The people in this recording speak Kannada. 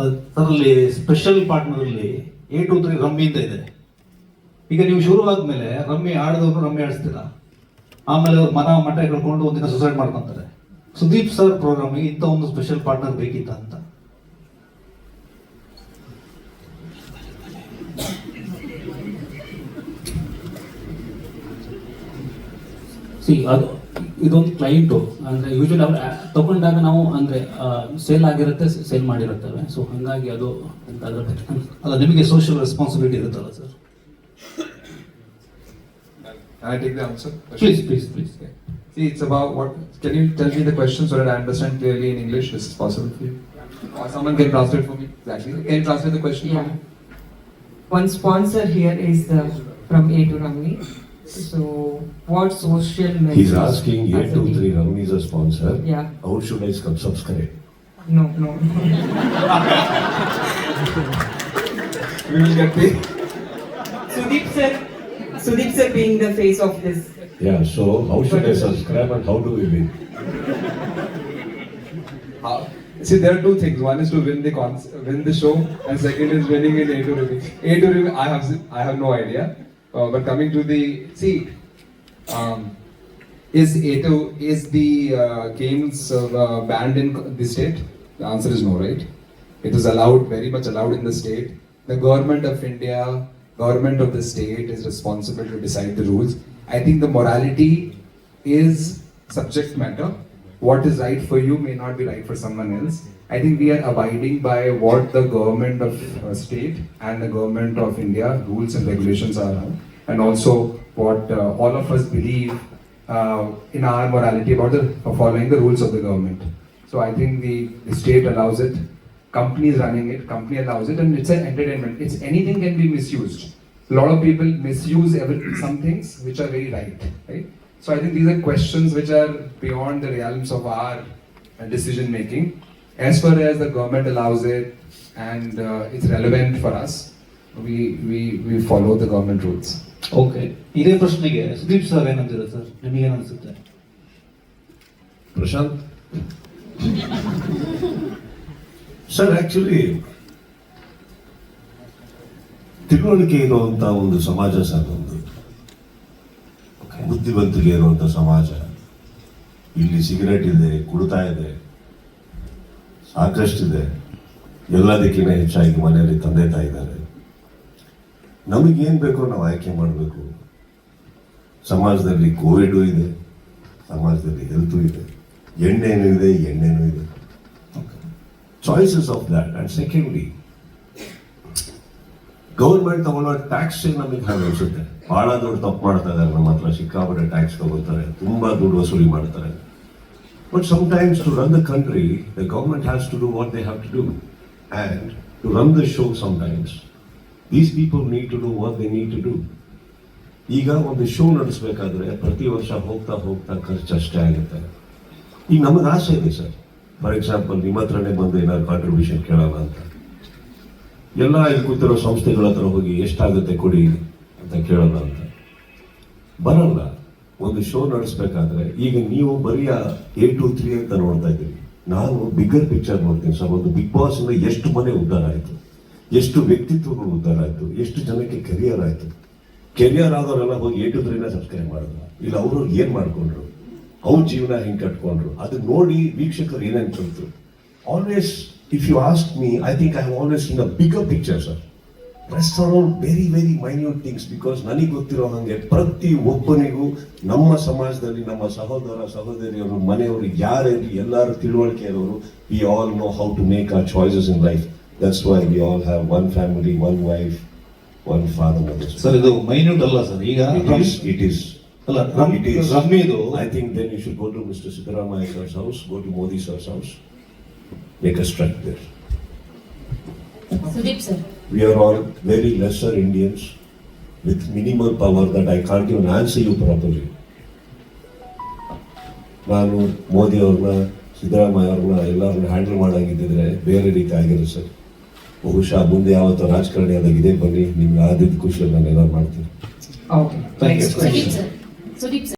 ಅದರಲ್ಲಿ ಸ್ಪೆಷಲ್ ಪಾರ್ಟ್ನರಲ್ಲಿ ಎ ಟು ತ್ರೀ ರಮ್ಮಿ ಅಂತ ಇದೆ. ಈಗ ನೀವು ಶುರು ಆದ್ಮೇಲೆ ರಮ್ಮಿ ಆಡಿದವರು ರಮ್ಮಿ ಆಡಿಸ್ತೀರಾ? ಆಮೇಲೆ ಅವ್ರು ಮನ ಮಠ ಕಳ್ಕೊಂಡು ಒಂದಿನ ಸುಸೈಡ್ ಮಾಡ್ಕೊಂತಾರೆ. ಸುದೀಪ್ ಸರ್ ಪ್ರೋಗ್ರಾಮಿಗೆ ಇಂಥ ಒಂದು ಸ್ಪೆಷಲ್ ಪಾರ್ಟ್ನರ್ ಬೇಕಿತ್ತ ಅಂತ. ಅದು ಇದೊಂದು ಕ್ಲೈಂಟು ಅಂದರೆ ಯೂಶಲಿ ಅವ್ರು ಆ- ತಗೊಂಡಾಗ ನಾವು ಅಂದರೆ ಸೇಲ್ ಆಗಿರುತ್ತೆ ಸೇಲ್ ಮಾಡಿರುತ್ತೇವೆ ಸೊ ಹಾಗಾಗಿ ಅದು ಅಂತ ಅದ್ರ ಬಗ್ಗೆ ಅಲ್ಲ ನಿಮಗೆ ಸೋಷಿಯಲ್ ರೆಸ್ಪಾನ್ಸಿಬಿಲಿಟಿ ಇರುತ್ತಲ್ಲ sir Can I take the answer? Please please please See, it's about what. Can you tell me the question so that I understand clearly in English? Is it possible for you? Or someone can translate for me. Exactly. Can you translate the question for Yeah. me? One sponsor here is uh, from A to Ramli. So, what social measures? He's asking as a team? A23 Ram is a sponsor. Yeah. How should I sub- subscribe? No, no. We will get the. Sudeep sir, Sudeep sir being the face of this. Yeah, so how should I subscribe and how do we win? Uh, see, there are two things. One is to win the cons- win the show, and second is winning in A to Review. A to Review, I have I have no idea. Uh, but coming to the see, um, is A to is the uh, games uh, banned in the state? The answer is no, right? It is allowed, very much allowed in the state. The government of India, government of the state is responsible to decide the rules. I think the morality is subject matter. What is right for you may not be right for someone else. I think we are abiding by what the government of uh, state and the government of India rules and regulations are now, and also what uh, all of us believe uh, in our morality about the following the rules of the government. So I think the, the state allows it, companies running it, company allows it, and it's an entertainment. It's anything can be misused. A lot of people misuse every, some things which are very right, right? So I think these are questions which are beyond the realms of our uh, decision making. As far as the government allows it and uh, it's relevant for us, we, we, we follow the government rules. Okay ಇದೇ ಪ್ರಶ್ನೆಗೆ ಸುದೀಪ್ ಸರ್ ಏನಂತೀರ ಸರ್ ನಿಮಗೇನು ಅನ್ಸುತ್ತೆ Prashant? Sir, actually, ತಿಳುವಳಿಕೆ ಇರುವಂತ ಒಂದು ಸಮಾಜ ಸರ್ ಒಂದು ಬುದ್ಧಿವಂತಿಕೆ ಇರುವಂತ ಸಮಾಜ ಇಲ್ಲಿ ಸಿಗರೇಟ್ ಇದೆ ಕುಡಿತಾ ಇದೆ ಸಾಕಷ್ಟಿದೆ. ಎಲ್ಲದಕ್ಕಿಂತ ಹೆಚ್ಚಾಗಿ ಮನೆಯಲ್ಲಿ ತಂದೆ ತಾಯಿ ಇದ್ದಾರೆ ನಮಗೇನು ಬೇಕೋ ನಾವು ಆಯ್ಕೆ ಮಾಡಬೇಕು. ಸಮಾಜದಲ್ಲಿ ಕೋವಿಡು ಇದೆ. ಸಮಾಜದಲ್ಲಿ ಹೆಲ್ತು ಇದೆ. ಎಣ್ಣೆನೂ ಇದೆ ಎಣ್ಣೆನೂ ಇದೆ. Choices of that and secondly government ತಗೊಳ್ಳೋ ಟ್ಯಾಕ್ಸ್ ನಮಗೆ ಹಾಗೆ ಅನಿಸುತ್ತೆ. ಬಹಳ ದೊಡ್ಡ ತಪ್ಪು ಮಾಡ್ತಾ ಇದ್ದಾರೆ ನಮ್ಮ ಹತ್ರ ಸಿಕ್ಕಾಪಟ್ಟೆ ಟ್ಯಾಕ್ಸ್ ತಗೋತಾರೆ ತುಂಬಾ ದುಡ್ಡು ವಸೂಲಿ ಮಾಡ್ತಾರೆ. But sometimes to run the country, the government has to do what they have to do And to run the show sometimes, these people need to do what they need to do. ಈಗ ಒಂದು ಶೋ ನಡೆಸಬೇಕಾದ್ರೆ ಪ್ರತಿ ವರ್ಷ ಹೋಗ್ತಾ ಹೋಗ್ತಾ ಖರ್ಚು ಅಷ್ಟೇ ಆಗುತ್ತೆ. ಈಗ ನಮಗೆ ಆಸೆ ಇದೆ ಸರ್. ಫಾರ್ ಎಕ್ಸಾಂಪಲ್ ನಿಮ್ಮ ಹತ್ರನೇ ಬಂದು ಏನಾದ್ರು ಕಾಂಟ್ರಿಬ್ಯೂಷನ್ ಕೇಳೋಣ ಅಂತ. ಎಲ್ಲ ಇಲ್ಲಿ ಕೂತಿರೋ ಸಂಸ್ಥೆಗಳ ಹತ್ರ ಹೋಗಿ ಎಷ್ಟಾಗುತ್ತೆ ಕೊಡಿ ಅಂತ ಕೇಳೋಣ ಅಂತ. ಬರಲ್ಲ. ಒಂದು ಶೋ ನಡೆಸಬೇಕಾದ್ರೆ ಈಗ ನೀವು ಬರೀ ಎ ಟು ತ್ರೀ ಅಂತ ನೋಡ್ತಾ ಇದ್ದೀರಿ. ನಾನು ಬಿಗ್ಗರ್ ಪಿಕ್ಚರ್ ನೋಡ್ತೀನಿ ಸರ್. ಒಂದು ಬಿಗ್ ಬಾಸ್ ಇಂದ ಎಷ್ಟು ಮನೆ ಉದ್ಧಾರ ಆಯಿತು? ಎಷ್ಟು ವ್ಯಕ್ತಿತ್ವಗಳು ಉದ್ಧಾರ ಆಯಿತು? ಎಷ್ಟು ಜನಕ್ಕೆ ಕೆರಿಯರ್ ಆಯ್ತು? ಕೆರಿಯರ್ ಆದವರೆಲ್ಲ ಹೋಗಿ ಎ ಟು ತ್ರೀನ ಸಬ್ಸ್ಕ್ರೈಬ್ ಮಾಡಿದ್ರು ಇಲ್ಲ, ಅವರು ಏನು ಮಾಡ್ಕೊಂಡ್ರು? ಅವ್ರ ಜೀವನ ಹೆಂಗೆ ಕಟ್ಕೊಂಡ್ರು? ಅದು ನೋಡಿ ವೀಕ್ಷಕರು ಏನೇನ್ always if you ask me I think I always in a bigger picture sir rest are all very very minute things because ನನಗೆ ಗೊತ್ತಿರೋ ಹಾಗೆ ಪ್ರತಿ ಒಬ್ಬನಿಗೂ ನಮ್ಮ ಸಮಾಜದಲ್ಲಿ ನಮ್ಮ ಸಹೋದರ ಸಹೋದರಿಯವರು ಮನೆಯವರು ಯಾರಿರಲಿ ಎಲ್ಲರೂ ತಿಳುವಳಿಕೆ ಇರೋರು we all know how to make our choices in life that's why we all have one family one wife one father mother sir ಇದು ಮೈನ್ಯೂಟ್ ಅಲ್ಲ ಸರ್ ಈಗ ಇಟ್ is. ಅಲ್ಲ ಇಟ್ ಈಸ್. ರಮ್ಮಿದು I think then you should go to Mr. Siddaramaiah sir's house, go to Modi sir's house, make a strike there. Sudeep sir. We are all very lesser Indians with minimal power that I can't even answer you properly. ನಾನು ಮೋದಿ ಅವ್ರನ್ನ ಸಿದ್ದರಾಮಯ್ಯ ಅವ್ರನ್ನ ಎಲ್ಲರನ್ನ ಹ್ಯಾಂಡಲ್ ಮಾಡಾಗಿದ್ದಿದ್ರೆ ಬೇರೆ ರೀತಿ ಆಗಿರೋ ಸರ್. ಬಹುಶಃ ಮುಂದೆ ಯಾವತ್ತೋ ರಾಜಕಾರಣಿ ಆದಾಗ ಇದೇ ಬನ್ನಿ ನಿಮ್ಗೆ ಆದಿದ್ದ ಖುಷಿಯಲ್ಲಿ ನಾನು ಏನಾದ್ರು ಮಾಡ್ತೀನಿ.